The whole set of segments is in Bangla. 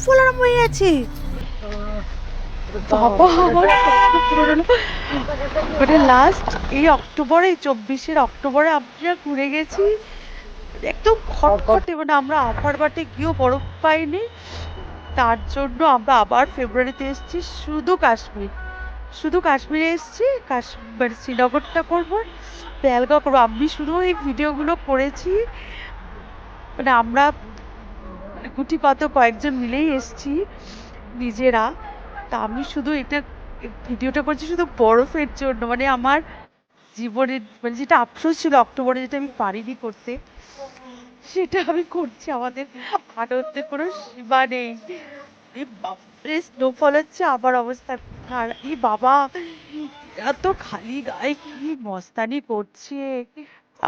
স্নোফল আরম্ভ হয়ে গেছে। মানে লাস্ট এই অক্টোবরে চব্বিশের অক্টোবরে আমরা ঘুরে গেছি, একদম খটখটে মানে আমরা আপার বাটে গিয়েও বরফ পাইনি। তার জন্য আমরা আবার ফেব্রুয়ারিতে এসেছি, শুধু কাশ্মীর। শুধু কাশ্মীরে এসেছি, কাশ্মীর মানে শ্রীনগরটা করব পেহেলগাঁও করব। আমি শুধু এই ভিডিওগুলো করেছি। মানে আমরা গুটি কত কয়েকজন মিলেই এসেছি, নিজেরা। তা আমি শুধু এটা, ভিডিওটা করছি শুধু বরফের জন্য। মানে আমার জীবনের মানে যেটা আফসোস ছিল অক্টোবরে যেটা আমি পারিনি করতে, সেটা আমি করছি। আমাদের আনন্দের কোনো সীমা নেই। বাপরে স্নোফল হচ্ছে আমার অবস্থা। খারাপ এই বাবা, এত খালি গায়ে কি মস্তানি করছে?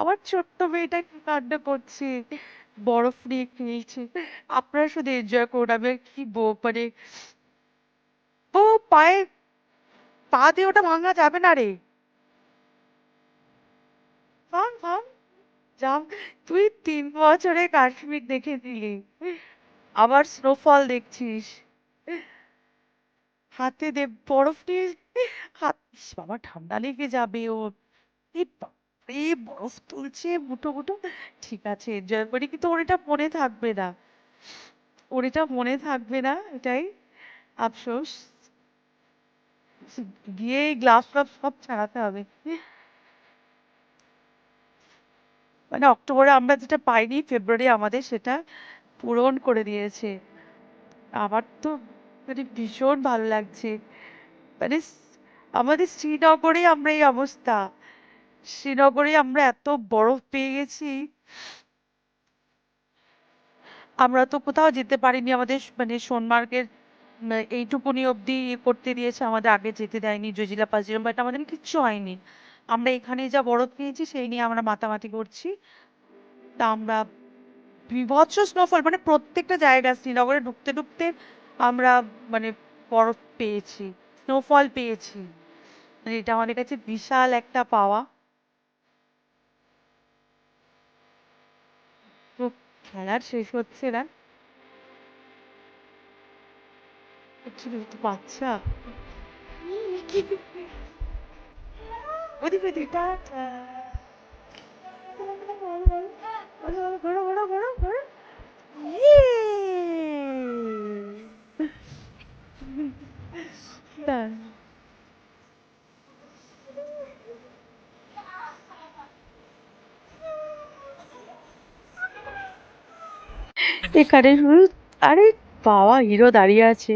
আমার ছোট্ট মেয়েটা কি কান্না করছে? বরফ নিয়ে খেলছে আপনারা শুধু এনজয় করুন, আমি আর কি মানে ও পায়ে পা দিয়ে ওটা ভাঙা যাবে না রে। ভাঙ ভাঙ যা তুই তিন বছরে কাশ্মীর দেখে দিলি। আবার স্নোফল দেখছিস। হাতে দে, বরফ নিয়ে, হাত বাবা, ঠান্ডা লেগে যাবে ওর বাপরে বরফ তুলছে, মুঠো মুঠো। ঠিক আছে এনজয় করি কিন্তু ওর এটা মনে থাকবে না। ওর এটা মনে থাকবে না, এটাই আফসোস। গিয়ে গ্লাভস ফ্লাভস সব ছাড়াতে হবে। মানে অক্টোবরে আমরা যেটা পাইনি, ফেব্রুয়ারি আমাদের সেটা পূরণ করে দিয়েছে। আমার তো মানে ভীষণ ভালো লাগছে। মানে আমাদের শ্রীনগরে আমরা এই অবস্থা। শ্রীনগরে আমরা এত বরফ পেয়ে গেছি। আমরা তো কোথাও যেতে পারিনি, আমাদের মানে সোনমার্গের এইটুকুনি অবধি ইয়ে করতে দিয়েছে, আমাদের আগে যেতে দেয়নি জজিলা পাজিরাম বাট আমাদের কিচ্ছু হয়নি। আমরা এখানে যা বরফ পেয়েছি, সেই নিয়ে আমরা মাতামাতি করছি। তা আমরা বীভৎস স্নোফল মানে প্রত্যেকটা জায়গা শ্রীনগরে ঢুকতে ঢুকতে আমরা মানে বরফ পেয়েছি স্নোফল পেয়েছি। মানে এটা আমাদের কাছে বিশাল একটা পাওয়া। খেলার শেষ হচ্ছে না বাচ্চা ওদিকে ওদিকে। টাটা ঘোরো ঘোরো ঘোরো ঘোরো। Done. এখানে শুধু আরে বাবা হিরো দাঁড়িয়ে আছে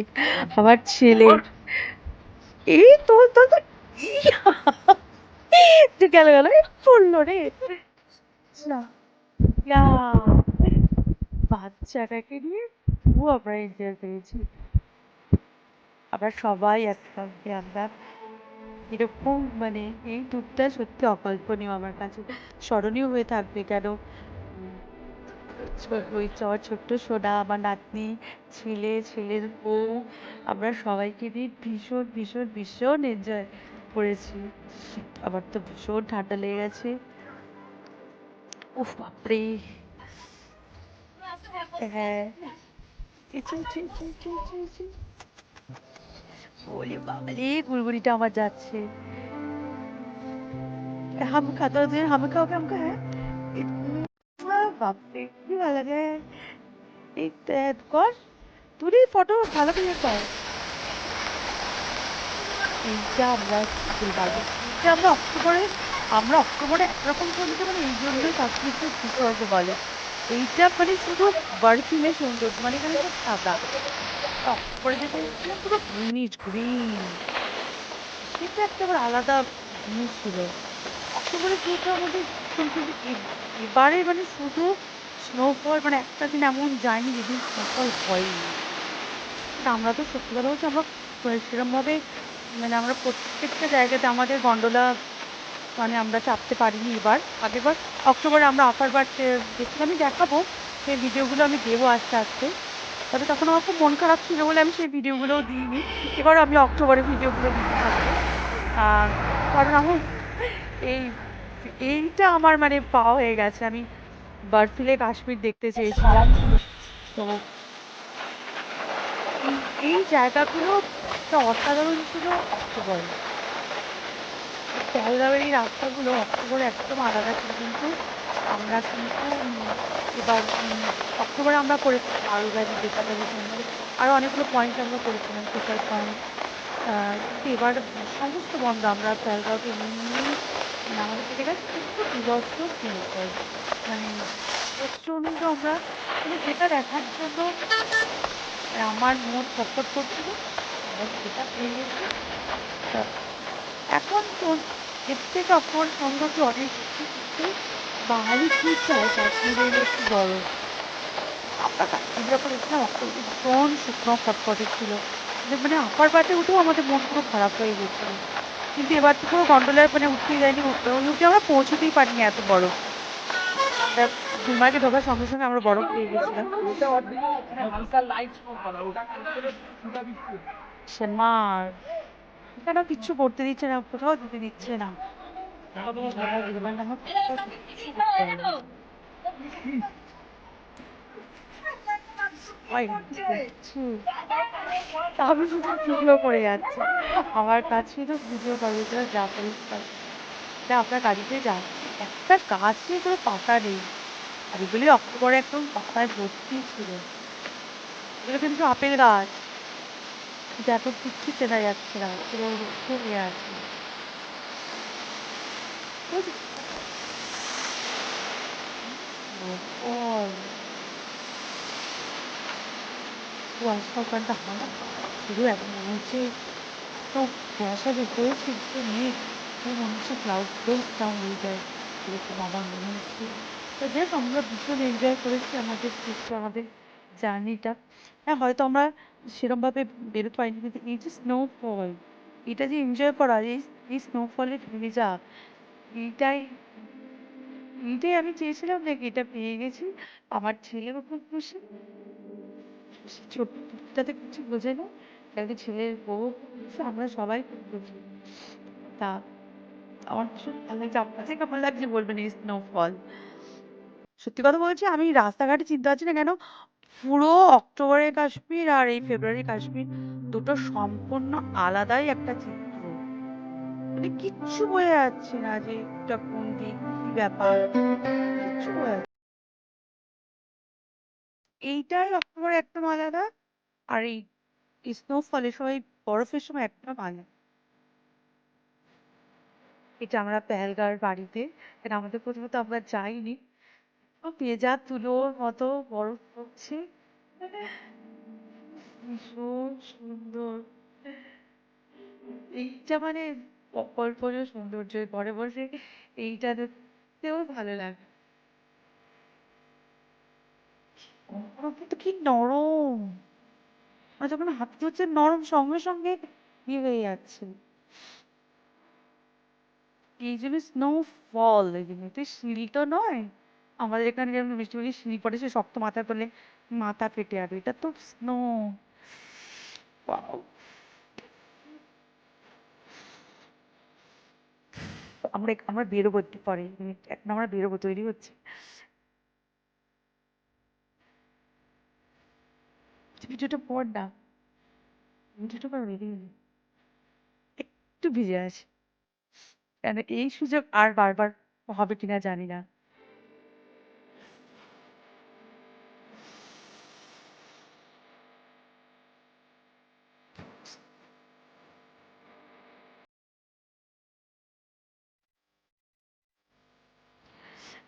আমার ছেলে। এই তো তো গেল গেল পড়ল রে। না। বাচ্চাটাকে নিয়ে খুব আমরা এনজয় পেয়েছি আমরা সবাই একসঙ্গে আমরা এরকম মানে এই ট্যুরটা সত্যি অকল্পনীয় আমার কাছে। স্মরণীয় হয়ে থাকবে কেন? ওই চ- ছোট্ট সোনা আমার নাতনি, ছেলে ছেলের বউ, আমরা সবাইকে নিয়ে ভীষণ ভীষণ ভীষণ এনজয় করেছি। আমার তো ভীষণ ঠান্ডা লেগে গেছে। উফ বাপরে। হ্যাঁ। চল। বাবারে গুড়গুড়িটা আমার যাচ্ছে। হাম খাতা তুই হাম খাও কেমন হ্যাঁ? বাপরে কি ভালো কর তুই ফটো ভালো করে কর। এইটা আমরা স্কুল পাবো। আমরা অক্টোবরে আমরা অক্টোবরে একরকম করতে মানে এই জন্যই কাশ্মীরকে সুন্দর বলে? এইটা মানে শুধু বার্ফিলে সুন্দর মানে এখানে সব সাদা। অক্টোবরে যেটা পুরো গ্রিনিশ গ্রিন সেটা একটা আবার আলাদা জিনিস ছিল। অক্টোবরে পুরোটা আমাদের কিন্তু এবারে মানে শুধু স্নোফল মানে একটা দিন এমন যায়নি যেদিন স্নোফল হয়নি। আমরা তো সত্যি কথা বলছি আমরা সেরকমভাবে মানে আমরা প্রত্যেকটা জায়গাতে আমাদের গন্ডোলা মানে আমরা চাপতে পারিনি এবার। আগেরবার অক্টোবরে আমরা আপার বার দেখছি আমি দেখাবো সেই ভিডিওগুলো আমি দেবো আস্তে আস্তে। তবে তখন আমার খুব মন খারাপ ছিল বলে আমি সেই ভিডিওগুলোও দিইনি। এবার আমি অক্টোবরে ভিডিওগুলো দিতে থাকব। কারণ আমার এই এইটা আমার মানে পাওয়া হয়ে গেছে। আমি বার্ফিলে কাশ্মীর দেখতে চেয়েছিলাম তো এই জায়গাগুলো অসাধারণ ছিল অক্টোবর পহেলগাঁওয়ের এই রাস্তাগুলো অক্টোবরে একদম আলাদা ছিল, কিন্তু আমরা কিন্তু এবার অক্টোবরে আমরা করেছি আরও ভ্যালি বেকারি আরও অনেকগুলো পয়েন্ট আমরা করেছিলাম সোশ্যাল পয়েন্ট কিন্তু এবার সমস্ত বন্ধ, আমরা পহেলগাঁওকে এমনি মানে আমাদের বিভৎস ফিল করে মানে প্রচণ্ড আমরা মানে যেটা দেখার জন্য মানে আমার মন ছটফট করছিল আমরা সেটা পেয়ে গেছি। এখন তো এর থেকে অপর সৌন্দর্য অনেক কিন্তু বাঙালি কি চায় কাশ্মীরের একটু বড় আমরা কাশ্মীর যখন এসেছিলাম ভীষণ শুকনো খটখটে ছিল। যে মানে আপার বাটে উঠেও আমাদের মন পুরো খারাপ হয়ে গেছিল। কিন্তু এবার তো কোনো গন্ডোলার মানে উঠতেই যায়নি উঠতে উঠে আমরা পৌঁছতেই পারিনি এত বড়? আমরা গুলমার্গে ঢোকার সঙ্গে সঙ্গে আমরা বরফ পেয়ে গেছিলাম। সেমার কেন কিচ্ছু করতে দিচ্ছে না? কোথাও যেতে দিচ্ছে না। ওই, হুম। আমি শুধু ভিডিও পড়ে যাচ্ছি। আমার কাছে তো ভিডিও তো যা করিস কর। যা, আপনার গাড়িতে যা। একটা গাছ নিয়ে কোনো পাতা নেই। আর এগুলি অক্টোবরে একদম পাতায় ভর্তি ছিল। এগুলো কিন্তু আপেল গাছ। কিন্তু এখন কিচ্ছু চেনা যাচ্ছে না। পুরো রুখে নিয়ে আছে। বুঝলি? কুয়াশা ওখানটা হয় শুধু এখন মনে হচ্ছে তো কুয়াশা দেখতে কিন্তু নেই তো মনে হচ্ছে ক্লাউড বেসটা হয়ে যায় এরকম আমার মনে হচ্ছে তো দেখ আমরা ভীষণ এনজয় করেছি আমাদের ট্রিপটা আমাদের জার্নিটা হ্যাঁ হয়তো আমরা সেরমভাবে বেরোতে পারিনি, কিন্তু এই যে স্নোফল এটা যে এনজয় করা, এই এই স্নোফলে ভেজা এইটাই এইটাই আমি চেয়েছিলাম নাকি এটা পেয়ে গেছি, আমার ছেলেও খুব খুশি। ছোটটাতে কিছু বোঝে না? কালকে ছেলের বউ আমরা সবাই তা আমার ভীষণ লাগছে। বলবেন এই স্নোফল সত্যি কথা বলছি, আমি রাস্তাঘাটে চিনতে পারছি না কেন? পুরো অক্টোবরের কাশ্মীর আর এই ফেব্রুয়ারি কাশ্মীর দুটো সম্পূর্ণ আলাদাই একটা চিত্র। মানে কিচ্ছু বোঝা যাচ্ছে না যে এটা কোন দিক, কি ব্যাপার। কিচ্ছু বোঝা যাচ্ছে অক্টোবর একদম আলাদা। আর এই স্নোফলে সবাই বরফের সময় একদম আলাদা। এটা আমরা পেহেলগাঁর বাড়িতে আমাদের প্রথমে তো আমরা যাইনি। ভেজা তুলোর মতো বরফ পড়ছে। ভীষণ সুন্দর। এইটা মানে অকল্পনীয় সৌন্দর্য। ঘরে বসে এইটা দেখতেও ভালো লাগে বরফ কিন্তু কি নরম। আর যখন হাতে হচ্ছে নরম সঙ্গে সঙ্গে ইয়ে হয়ে যাচ্ছে। এই জন্য স্নোফল এই জন্য। তো সিঁড়ি তো নয়। আমাদের এখানে যেমন বৃষ্টি বৃষ্টি সিঁড়ি পড়ে, সে শক্ত মাথায় পড়লে মাথা ফেটে যাবে। এটা তো স্নো আমরা আমরা বেরোবো একটু পরে আমরা বেরোবো, তৈরি হচ্ছে। ভিডিওটা পর না। ভিডিওটা পর। একটু ভিজে আছে। কেন এই সুযোগ আর বারবার হবে কিনা জানি না।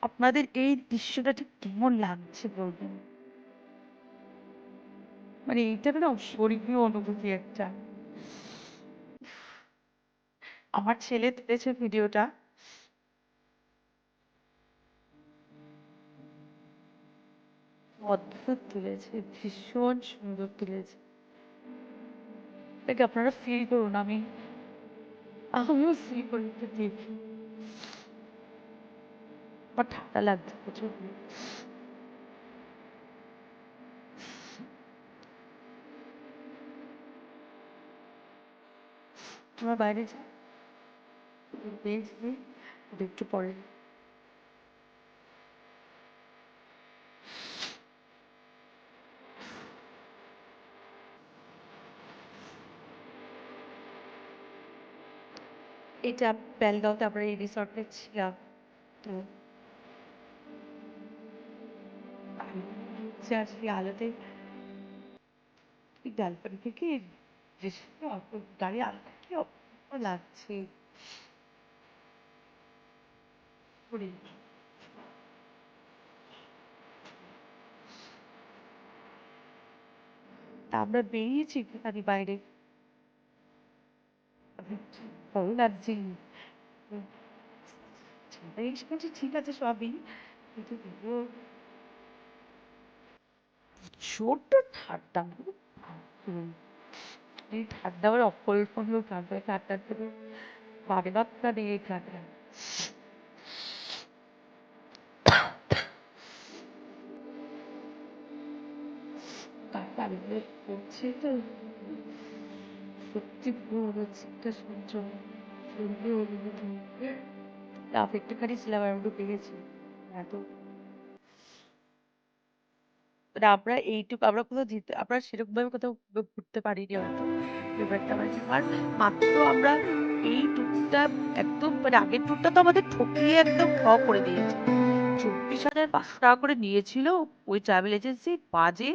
আপনাদের এই দৃশ্যটা ঠিক কেমন লাগছে বলবেন মানে এইটা না অস্বর্গীয় অনুভূতি একটা। আমার ছেলে তুলেছে ভিডিওটা। অদ্ভুত তুলেছে, ভীষণ সুন্দর তুলেছে। এটাকে আপনারা ফিল করুন, আমি, আমিও ফিল করি দেখি। আমার ঠান্ডা লাগছে প্রচুর তোমরা বাইরে যাও মেয়ে যাবে একটু পরে এটা বেলগাঁওতে তারপরে এই রিসর্টে ছিলাম তো সেই আলোতে গার্লফ্রেন্ড থেকে গাড়ি আলো লাগছে। তা আমরা বেরিয়েছি একটুখানি বাইরে। ভালো লাগছে ঠিক আছে সবই। কিন্তু ছোট্ট ঠান্ডা না আপনার এই ঠান্ডা কারেন্ট পড়ছে তো সত্যি পুরো একটা সহ্য তাপ একটুখানি ছিলাম আর ঢুকে গেছি এত মানে আমরা এইটুকু, আমরা কোথাও যেতে আমরা সেরকম ভাবে কোথাও ঘুরতে পারিনি হয়তো। ব্যাপারটা মানে আর মাত্র আমরা এই ট্যুরটা একদম মানে আগের ট্যুরটা তো আমাদের ঠকিয়ে একদম ঠ করে দিয়েছে। চব্বিশ হাজার পাঁচশো টাকা করে নিয়েছিল ওই ট্রাভেল এজেন্সি বাজে,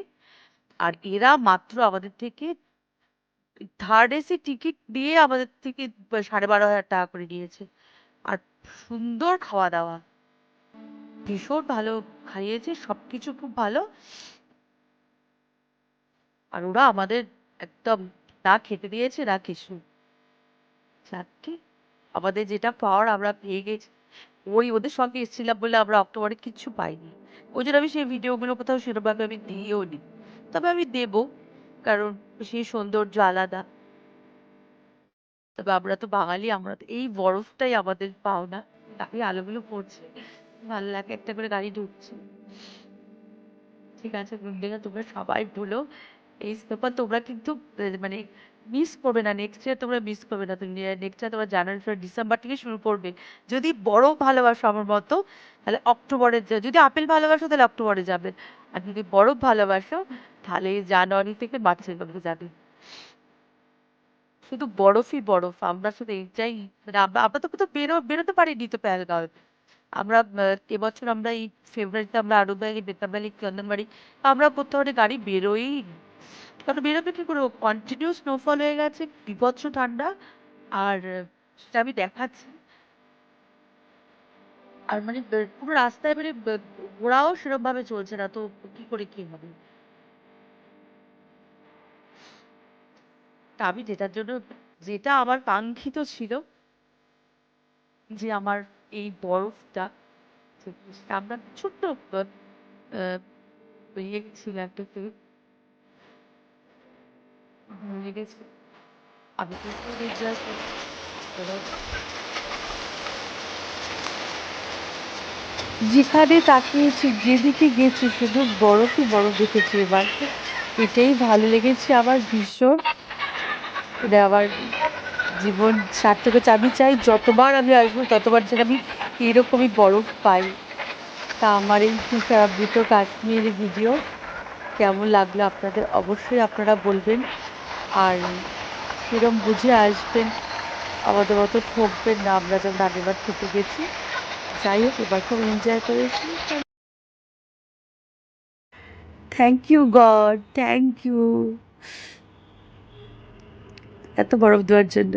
আর এরা মাত্র আমাদের থেকে থার্ড এসি টিকিট দিয়ে আমাদের থেকে সাড়ে বারো হাজার টাকা করে নিয়েছে। আর সুন্দর খাওয়া দাওয়া। ভীষণ ভালো খাইয়েছে, সবকিছু খুব ভালো। আর ওরা আমাদের একদম না খেতে দিয়েছে, না কিছু। চারটে আমাদের যেটা পাওয়ার আমরা পেয়ে গেছি। ওই ওদের সঙ্গে এসেছিলাম বলে আমরা অক্টোবরে কিচ্ছু পাইনি। ওই জন্য আমি সেই ভিডিওগুলো কোথাও সেরকমভাবে আমি দিয়েও নি। তবে আমি দেবো, কারণ সেই সৌন্দর্য আলাদা। তবে আমরা তো বাঙালি, আমরা তো এই বরফটাই আমাদের পাওনা। তাই আলোগুলো পড়ছে। ভালো লাগে, একটা করে গাড়ি ঢুকছে। ঠিক আছে বন্ধুরা তোমরা সবাই বলো, এই ব্যাপার তোমরা কিন্তু মানে মিস করবে না নেক্সট ইয়ার তোমরা মিস করবে না, তুমি নেক্সট ইয়ার তোমরা জানুয়ারি ফেব্রুয়ারি ডিসেম্বর থেকে শুরু করবে। যদি বড় ভালোবাসো আমার মতো, তাহলে অক্টোবরে যদি আপেল ভালোবাসো, তাহলে অক্টোবরে যাবে। আর যদি বরফ ভালোবাসো, তাহলে জানুয়ারি থেকে মার্চের মধ্যে যাবে। শুধু বরফই বরফ, আমরা শুধু এইটাই মানে আমরা তো কোথাও বেরো, বেরোতে পারিনি তো প্যালগাঁও আমরা এবছর আমরা এই ফেব্রুয়ারিতে আমরা আরববাগে বেতাবালি চন্দনবাড়ি আমরা একটা গাড়ি বেরোই। কারণ বেরোবে কি করে? কন্টিনিউ স্নোফল হয়ে গেছে, বিভৎস ঠান্ডা, আর, সেটা আমি দেখাচ্ছি। আর মানে পুরো রাস্তায় মানে বে- ঘোড়াও সেরকম ভাবে চলছে না, তো কি করে কি হবে? তা আমি যেটার জন্য, যেটা আমার কাঙ্ক্ষিত ছিল, যে আমার এই বরফটা আমরা ছোট্ট ইয়ে ছিল একটা গেছি। আমি যেখানে তাকিয়েছি, যেদিকে গেছি, শুধু বরফই বরফ দেখেছি এবার। এটাই ভালো লেগেছে আমার ভীষণ। এটা জীবন সার্থক হচ্ছে আমি চাই যতবার আমি আসব, ততবার যেন আমি এরকমই বরফ পাই। তা আমার এই তুষারাবৃত কাশ্মীর ভিডিও কেমন লাগল আপনাদের অবশ্যই আপনারা বলবেন। আর সেরম বুঝে আসবেন, আমাদের মতো ঠকবেন না, আমরা যেমন আগেরবার ঠকে গেছি। যাই হোক, এবার খুব এনজয় করেছি thank you God thank you এত বরফ দেওয়ার জন্য।